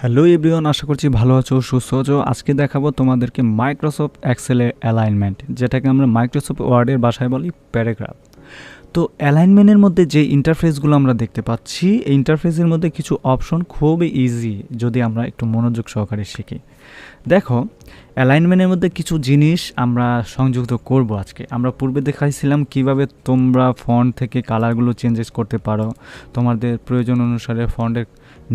Hello everyone, আশা করছি ভালো আছো, সুস্থ আছো। আজকে দেখাবো তোমাদেরকে মাইক্রোসফট এক্সেলের অ্যালাইনমেন্ট যেটাকে আমরা মাইক্রোসফট ওয়ার্ডের বাসায় বলি প্যারাগ্রাফ তো অ্যালাইনমেন্টের মধ্যে যে ইন্টারফেসগুলো আমরা দেখতে পাচ্ছি, এই ইন্টারফেসের মধ্যে কিছু অপশন খুবই ইজি যদি আমরা একটু মনোযোগ সহকারে শিখি। দেখো অ্যালাইনমেন্টের মধ্যে কিছু জিনিস আমরা সংযুক্ত করব আজকে। আমরা পূর্বে দেখাইছিলাম কীভাবে তোমরা ফন্ট থেকে কালারগুলো চেঞ্জেস করতে পারো, তোমাদের প্রয়োজন অনুসারে ফন্টের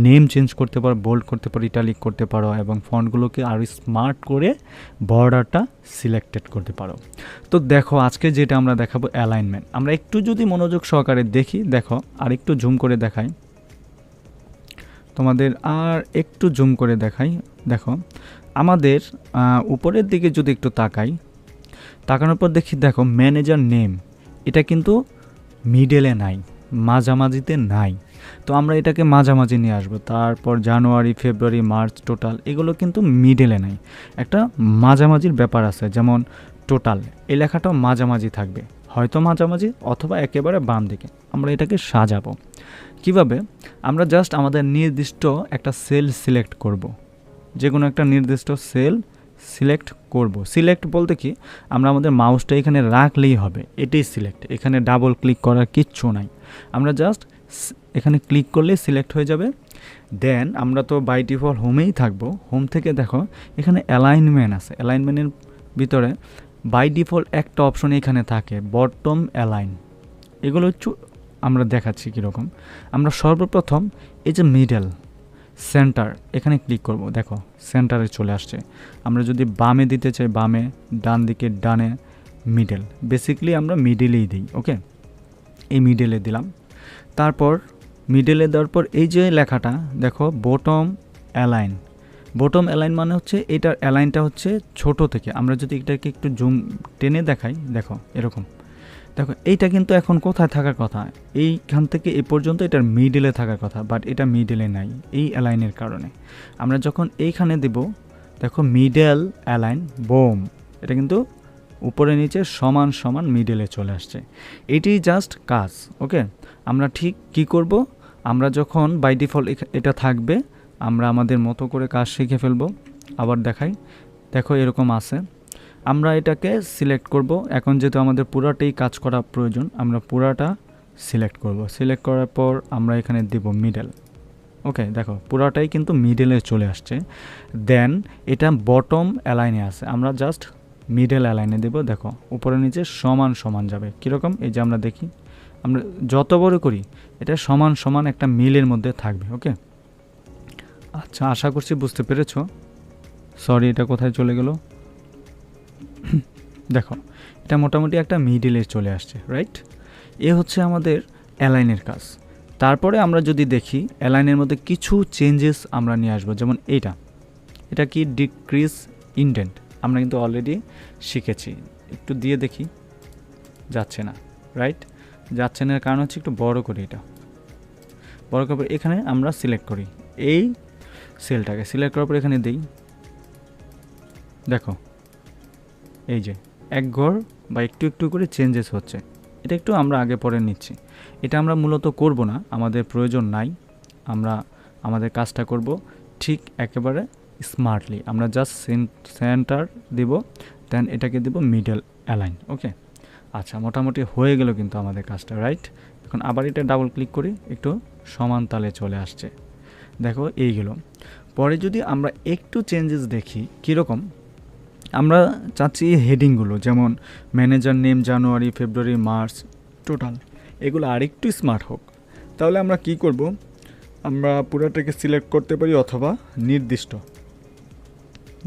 নেম চেঞ্জ করতে পারো বোল্ড করতে পারো ইটালিক করতে পারো এবং ফন্টগুলোকে আরও স্মার্ট করে বর্ডারটা সিলেক্টেড করতে পারো। তো দেখো, আজকে যেটা আমরা দেখাবো অ্যালাইনমেন্ট আমরা একটু যদি মনোযোগ সহকারে দেখি, দেখো আর একটু জুম করে দেখাই। তোমাদের আর একটু জুম করে দেখাই। দেখো আমাদের উপরের দিকে যদি একটু তাকাই, তাকানোর পর দেখি, দেখো ম্যানেজার নেম এটা কিন্তু মিডেলে নাই, মাঝামাঝিতে নাই। তো আমরা এটাকে মাঝামাঝি নিয়ে আসব, তারপর জানুয়ারি, ফেব্রুয়ারি, মার্চ টোটাল এগুলো কিন্তু মিডেলে নাই। একটা মাঝামাঝির ব্যাপার আছে, যেমন টোটাল এই লেখাটাও মাঝামাঝি থাকবে, হয়তো মাঝামাঝি অথবা একেবারে বাম দিকে, আমরা এটাকে সাজাবো। কীভাবে? আমরা জাস্ট আমাদের নির্দিষ্ট একটা সেল সিলেক্ট করব। যে কোনো একটা নির্দিষ্ট সেল সিলেক্ট করব। সিলেক্ট বলতে কি? আমরা আমাদের মাউসটা এখানে রাখলেই হবে। এটাই সিলেক্ট। এখানে ডাবল ক্লিক করার কিচ্ছু নাই। আমরা জাস্ট এখানে ক্লিক করলে সিলেক্ট হয়ে যাবে। দেন আমরা তো বাই ডিফল্ট হোমেই থাকব। হোম থেকে দেখো, এখানে অ্যালাইনমেন্ট আছে। অ্যালাইনমেন্টের ভিতরে বাই ডিফল্ট একটা অপশন এখানে থাকে, বটম অ্যালাইন। এগুলো একটু আমরা দেখাচ্ছি কীরকম। আমরা সর্বপ্রথম এই যে মিডল সেন্টার এখানে ক্লিক করব, দেখো সেন্টারে চলে আসছে। আমরা যদি বামে দিতে চাই, বামে, ডান দিকে, ডানে মিডল বেসিক্যালি আমরা মিডলেই দিই ওকে এই মিডলে দিলাম। তারপর মিডলে দেওয়ার পর এই যে লেখাটা, দেখো বটম অ্যালাইন বটম অ্যালাইন মানে হচ্ছে, এটার অ্যালাইনটা হচ্ছে ছোট থেকে। আমরা যদি এটাকে একটু জুম টেনে দেখাই, দেখো, এরকম। দেখো, এইটা কিন্তু এখন কোথায় থাকার কথা? এইখান থেকে এ পর্যন্ত এটার মিডলে থাকার কথা বাট এটা মিডলে নাই, এই অ্যালাইনের কারণে। আমরা যখন এইখানে দেব, দেখো মিডল অ্যালাইন বোম এটা কিন্তু উপরে নিচে সমান সমান মিডলে চলে আসছে। এটি জাস্ট কাজ, ওকে? আমরা ঠিক কি করব? আমরা যখন বাই ডিফল্ট এটা থাকবে, আমরা আমাদের মতো করে কাজ শিখে ফেলব। আবার দেখাই, দেখো এরকম আছে। আমরা এটাকে সিলেক্ট করব। এখন যেহেতু আমাদের পুরাটাই কাজ করা প্রয়োজন, আমরা পুরাটা সিলেক্ট করব। সিলেক্ট করার পর আমরা এখানে দিব মিডল ওকে দেখো, পুরাটাই কিন্তু মিডলে চলে আসছে। দেন এটা বটম অ্যালাইনে আছে। আমরা জাস্ট মিডল অ্যালাইনে দেব। দেখো, উপরে নিচে সমান সমান যাবে। কীরকম? এই যে আমরা দেখি, আমরা যত বড় করি, এটা সমান সমান একটা মিলের মধ্যে থাকবে। ওকে আচ্ছা আশা করছি বুঝতে পেরেছ। সরি এটা কোথায় চলে গেল? দেখো, এটা মোটামুটি একটা মিডিলে চলে আসছে রাইট এ হচ্ছে আমাদের অ্যালাইনের কাজ। তারপরে আমরা যদি দেখি অ্যালাইনের মধ্যে কিছু চেঞ্জেস আমরা নিয়ে আসব, যেমন এইটা। এটা কি ডিক্রিজ ইনডেন্ট আমরা কিন্তু অলরেডি শিখেছি। একটু দিয়ে দেখি। যাচ্ছে না রাইট যাচ্ছে না কারণ হচ্ছে একটু বড় করি এটা। বড় করার এখানে আমরা সিলেক্ট করি। এই সেলটাকে সিলেক্ট করার পর এখানে দিই। দেখো এই যে, এক ঘর বা একটু একটু করে চেঞ্জেস হচ্ছে। এটা একটু আমরা আগে পরে নিচ্ছি। এটা আমরা মূলত করব না, আমাদের প্রয়োজন নাই। আমরা আমাদের কাজটা করব ঠিক একেবারে স্মার্টলি আমরা জাস্ট সেন্টার দিব দেন এটাকে দিব মিডল অ্যালাইন ওকে আচ্ছা মোটামুটি হয়ে গেল কিন্তু আমাদের কাজটা রাইট এখন আবার এটা ডাবল ক্লিক করি, একটু সমান তালে চলে আসছে। দেখো, এই গেল। পরে যদি আমরা একটু চেঞ্জেস দেখি, কীরকম? আমরা চাচ্ছি হেডিংগুলো যেমন manager name January February March total এগুলো আরেকটু স্মার্ট হোক। তাহলে আমরা কি করব? আমরা পুরাটাকে সিলেক্ট করতে পারি অথবা নির্দিষ্ট।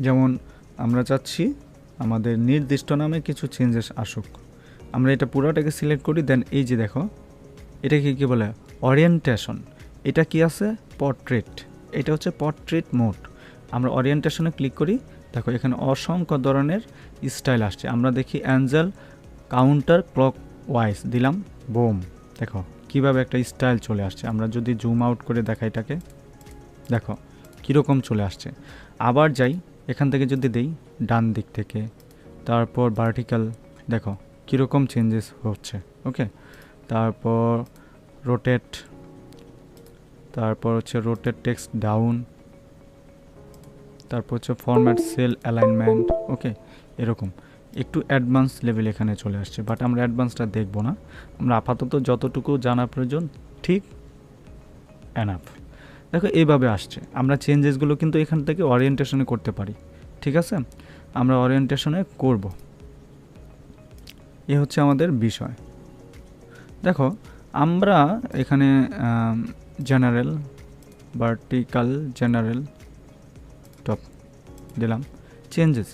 যেমন আমরা চাচ্ছি আমাদের নির্দিষ্ট নামে কিছু চেঞ্জেস আসুক। আমরা এটা পুরাটাকে সিলেক্ট করি দেন এই যে দেখো, এটাকে কী বলে? অরিয়েন্টেশন এটা কি আছে? পর্ট্রেট এটা হচ্ছে পর্ট্রেট মোড আমরা অরিয়েন্টেশনে ক্লিক করি দেখো, এখানে অসংখ্য ধরনের স্টাইল আসছে। আমরা দেখি অ্যাঞ্জেল, কাউন্টার ক্লক ওয়াইজ দিলাম, বোম। দেখো, কীভাবে একটা স্টাইল চলে আসছে। আমরা যদি জুম আউট করে দেখাই এটাকে, দেখো, কীরকম চলে আসছে। আবার যাই, এখান থেকে যদি দেই, ডান দিক থেকে। তারপর ভার্টিক্যাল দেখো, কীরকম চেঞ্জেস হচ্ছে ওকে তারপর রোটেট তারপর হচ্ছে রোটেট টেক্সট ডাউন তারপর হচ্ছে ফরম্যাট সেল অ্যালাইনমেন্ট ওকে এরকম। একটু অ্যাডভান্স লেভেল এখানে চলে আসছে বাট আমরা অ্যাডভান্সটা দেখব না। আমরা আপাতত যতটুকু জানা প্রয়োজন, ঠিক অ্যানাফ দেখো, এইভাবে আসছে। আমরা চেঞ্জেসগুলো কিন্তু এখান থেকে ওরিয়েন্টেশনে করতে পারি, ঠিক আছে? আমরা ওরিয়েন্টেশনে করব। এ হচ্ছে আমাদের বিষয়। দেখো, আমরা এখানে জেনারেল ভার্টিক্যাল জেনারেল দিলাম। চেঞ্জেস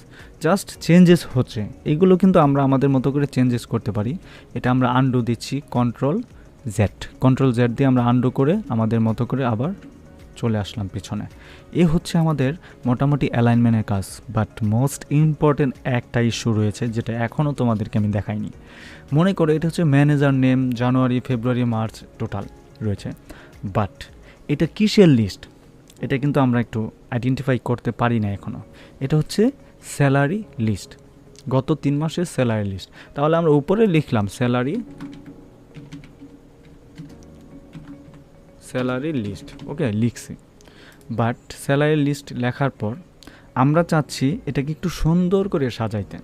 জাস্ট চেঞ্জেস হচ্ছে। এগুলো কিন্তু আমরা আমাদের মতো করে চেঞ্জেস করতে পারি। এটা আমরা আন্ডু দিচ্ছি। কন্ট্রোল জেড কন্ট্রোল জেড দিয়ে আমরা আন্ডু করে আমাদের মতো করে আবার চলে আসলাম পিছনে। এ হচ্ছে আমাদের মোটামুটি অ্যালাইনমেন্টের কাজ। বাট মোস্ট ইম্পর্টেন্ট একটা ইস্যু রয়েছে যেটা এখনও তোমাদেরকে আমি দেখাইনি। মনে করো এটা হচ্ছে manager name January February March total রয়েছে। বাট এটা কিসের লিস্ট এটা কিন্তু আমরা একটু আইডেন্টিফাই করতে পারি না এখনও এটা হচ্ছে স্যালারি লিস্ট গত তিন মাসের স্যালারি লিস্ট তাহলে আমরা উপরে লিখলাম স্যালারি স্যালারি লিস্ট ওকে লিখছি। বাট স্যালারি লিস্ট লেখার পর আমরা চাচ্ছি এটাকে একটু সুন্দর করে সাজাইতে।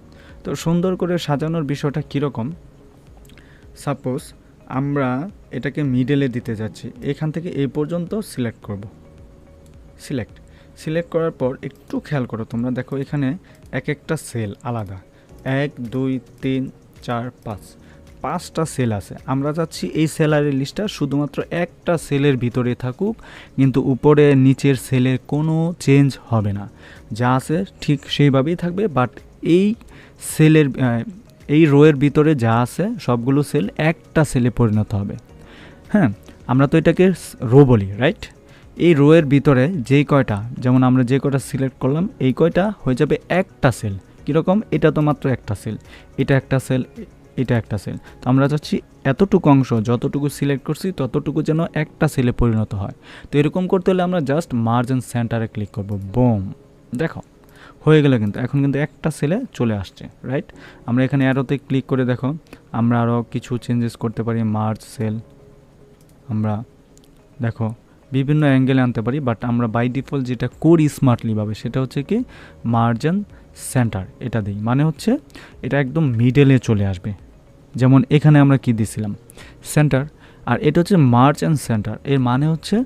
তো সুন্দর করে সাজানোর বিষয়টা কীরকম? সাপোজ আমরা এটাকে মিডেলে দিতে যাচ্ছি। এখান থেকে এই পর্যন্ত সিলেক্ট করব। সিলেক্ট সিলেক্ট করার পর একটু খেয়াল করো তোমরা। দেখো এখানে এক একটা সেল আলাদা। এক, দুই, তিন, চার, পাঁচ। পাঁচটা সেল আছে। আমরা চাচ্ছি এই সেলারের লিস্টটা শুধুমাত্র একটা সেলের ভিতরে থাকুক, কিন্তু উপরে, নিচের সেলের কোনো চেঞ্জ হবে না। যা আছে ঠিক সেইভাবেই থাকবে বাট এই সেলের এই রোয়ের ভিতরে যা আছে, সবগুলো সেল একটা সেলে পরিণত হবে। হ্যাঁ আমরা তো এটাকে রো বলি রাইট এই রোয়ের ভিতরে যেই কয়টা, যেমন আমরা যে কয়টা সিলেক্ট করলাম, এই কয়টা হয়ে যাবে একটা সেল কীরকম? এটা তো মাত্র একটা সেল এটা একটা সেল এটা একটা সেল তো আমরা চাচ্ছি এতটুকু অংশ, যতটুকু সিলেক্ট করছি, ততটুকু যেন একটা সেলে পরিণত হয়। তো এরকম করতে হলে আমরা জাস্ট মার্জিন সেন্টারে ক্লিক করব। বোম দেখো, হয়ে গেলে কিন্তু। এখন কিন্তু একটা সেলে চলে আসছে রাইট আমরা এখানে অ্যারোতে ক্লিক করে দেখো, আমরা আরও কিছু চেঞ্জেস করতে পারি মার্চ সেল আমরা দেখো বিভিন্ন অ্যাঙ্গেলে আনতে পারি বাট আমরা বাই ডিফল্ট যেটা করি স্মার্টলিভাবে সেটা হচ্ছে কি মার্জিন সেন্টার এটা দিই। মানে হচ্ছে এটা একদম মিডেলে চলে আসবে। যেমন এখানে আমরা কি দিছিলাম? সেন্টার আর এটা হচ্ছে মার্চ অ্যান্ড সেন্টার এর মানে হচ্ছে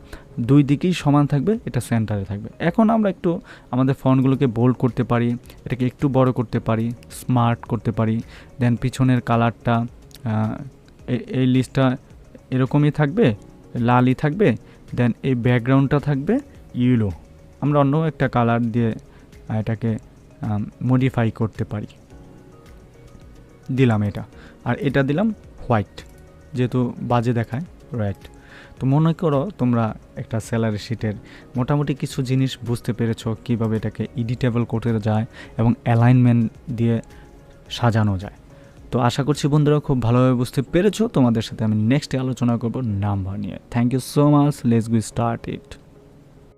দুই দিকেই সমান থাকবে, এটা সেন্টারে থাকবে। এখন আমরা একটু আমাদের ফন্টগুলোকে বোল্ড করতে পারি, এটাকে একটু বড় করতে পারি স্মার্ট করতে পারি দেন পিছনের কালারটা এই লিস্টটা এরকমই থাকবে, লালই থাকবে দেন এই ব্যাকগ্রাউন্ডটা থাকবে ইউলো আমরা অন্য একটা কালার দিয়ে এটাকে মডিফাই করতে পারি। দিলাম এটা। আর এটা দিলাম হোয়াইট যেহেতু বাজে দেখায় রাইট তো মনে করো তোমরা একটা স্যালারি শিটের মোটামুটি কিছু জিনিস বুঝতে পেরেছ কীভাবে এটাকে এডিটেবল করতে যায় এবং অ্যালাইনমেন্ট দিয়ে সাজানো যায়। তো আশা করছি বন্ধুরা খুব ভালোভাবে বুঝতে পেরেছ। তোমাদের সাথে আমি নেক্সটে আলোচনা করব নাম্বার নিয়ে। Thank you so much let's go start it